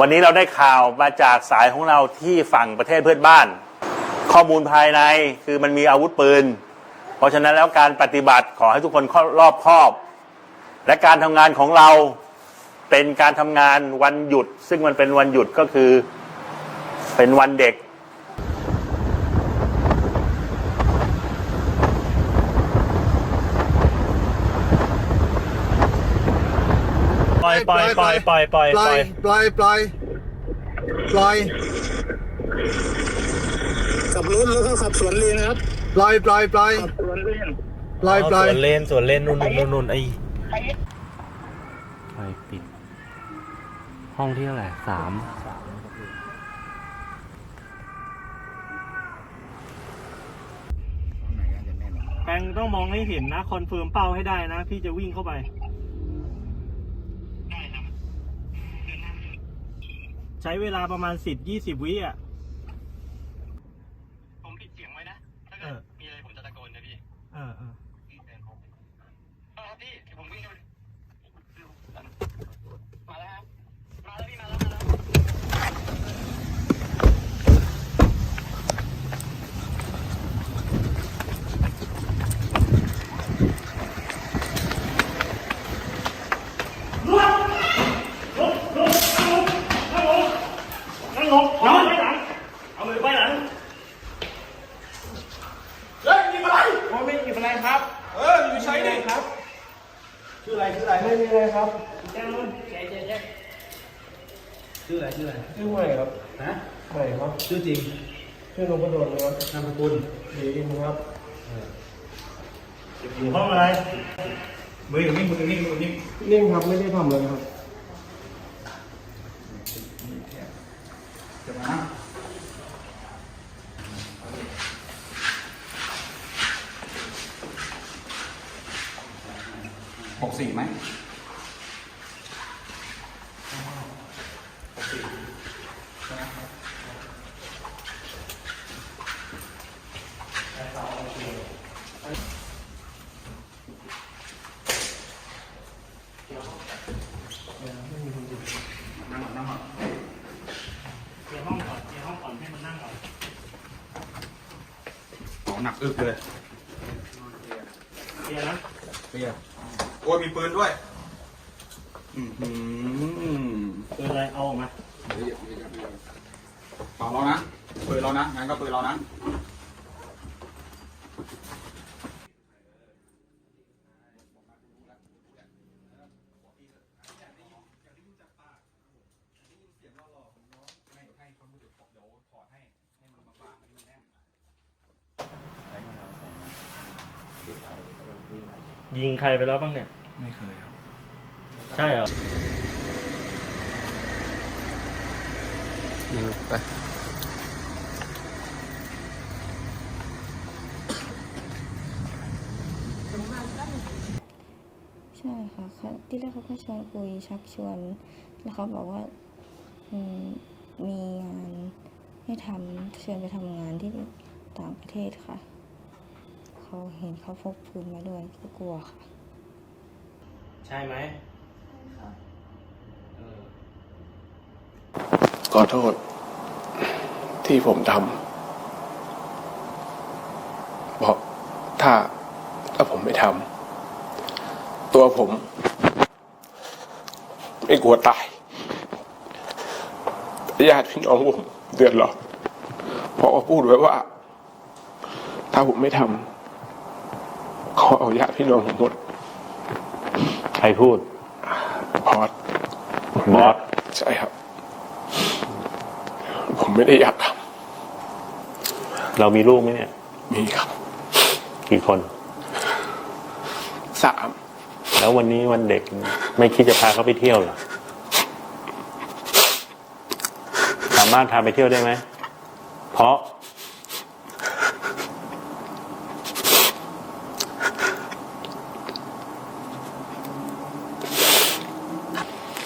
วันนี้เราได้ข่าวมาจากสายของเราที่ฝั่งประเทศเพื่อนบ้าน ข้อมูลภายในคือมันมีอาวุธปืน เพราะฉะนั้นแล้วการปฏิบัติขอให้ทุกคนรอบคอบ และการทำงานของเราเป็นการทำงานวันหยุด ซึ่งมันเป็นวันหยุดก็คือเป็นวันเด็ก ปล่อยปล่อยปล่อยปล่อยปล่อยปล่อยปล่อยปล่อยปล่อยขับรถแล้วก็ขับสวนเลนนะครับปล่อยปล่อยปล่อยขับสวนเลนปล่อยปล่อยส่วนเลนส่วนเลนนู่นนู่นนู่นนู่นไอ้ไฟปิด ห้องที่เท่าไหร่สามแปงต้องมองให้เห็นนะ คอนเฟิร์มเป้าให้ได้นะ พี่จะวิ่งเข้าไป ใช้เวลาประมาณสิบยี่สิบวิอะ ผมปิดเสียงไว้นะ ถ้าเอเกิดอมีอะไรผมจะตะโกนนะพี่เออเออเออครับพี่เดี๋ยวผมวิ่งเข้าไปมาแล้วครับ มาแล้วพี่มาแล้วมาแล้ว นั่งลงนอนไปหลัง เอามือไปหลัง ชื่ออะไรชื่ออะไรชื่อใหม่ครับฮะใหม่ครับ ชื่อจริง ชื่อนพดลครับนามสกุลดีอินครับอยู่ห้องอะไรมืออยู่นี่มืออยู่นี่มืออยู่นี่นิ่งครับไม่ได้ทำเลยครับจะมานั่งหกสี่ไหม เคลียร์ห้องก่อนเคลียร์ห้องก่อนให้มันนั่งก่อนของหนักอึกเลยเคลียร์นะเปียโอ้ยมีปืนด้วย อืมหืมปืนอะไรเอาออกมาเปล่าเรานะปืนเรานะงั้นก็ปืนเรานะ ยิงใครไปแล้วบ้างเนี่ย ไม่เคยครับ ใช่เหรอไปใช่ค่ะเขาที่แรกเขาก็ชวนคุยชักชวน แล้วเขาบอกว่าอืมมีงานให้ทำเชิญไปทำงานที่ต่างประเทศค่ะ เขาเห็นเขาพกปืนมาด้วยก็กลัวค่ะ ใช่ไหมขอโทษ ที่ผมทำเพราะถ้าถ้าผมไม่ทำตัวผม ไม่กลัวตายแต่ญาติพี่น้องผมเดือดร้อนเพราะว่าพูดไว้ว่า ถ้าผมไม่ทำเขาเอาญาติพี่น้องผมหมดใครพูดพอดบอสใช่ครับ ผมไม่ได้อยากทเรามีลูกไหมเนี่ยำมีครับ กี่คนสามแล้ววันนี้วันเด็กไม่คิดจะพาเขาไปเที่ยวเหรอสามารถพาไปเที่ยวได้ไหมเพราะ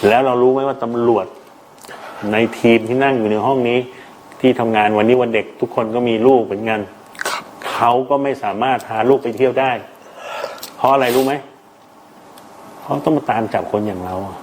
แล้วเรารู้ไหมว่าตำรวจในทีมที่นั่งอยู่ในห้องนี้ ที่ทำงานวันนี้วันเด็กทุกคนก็มีลูกเหมือนกันเขาก็ไม่สามารถพาลูกไปเที่ยวได้ เพราะอะไรรู้ไหมเพราะต้องมาตามจับคนอย่างเราอะ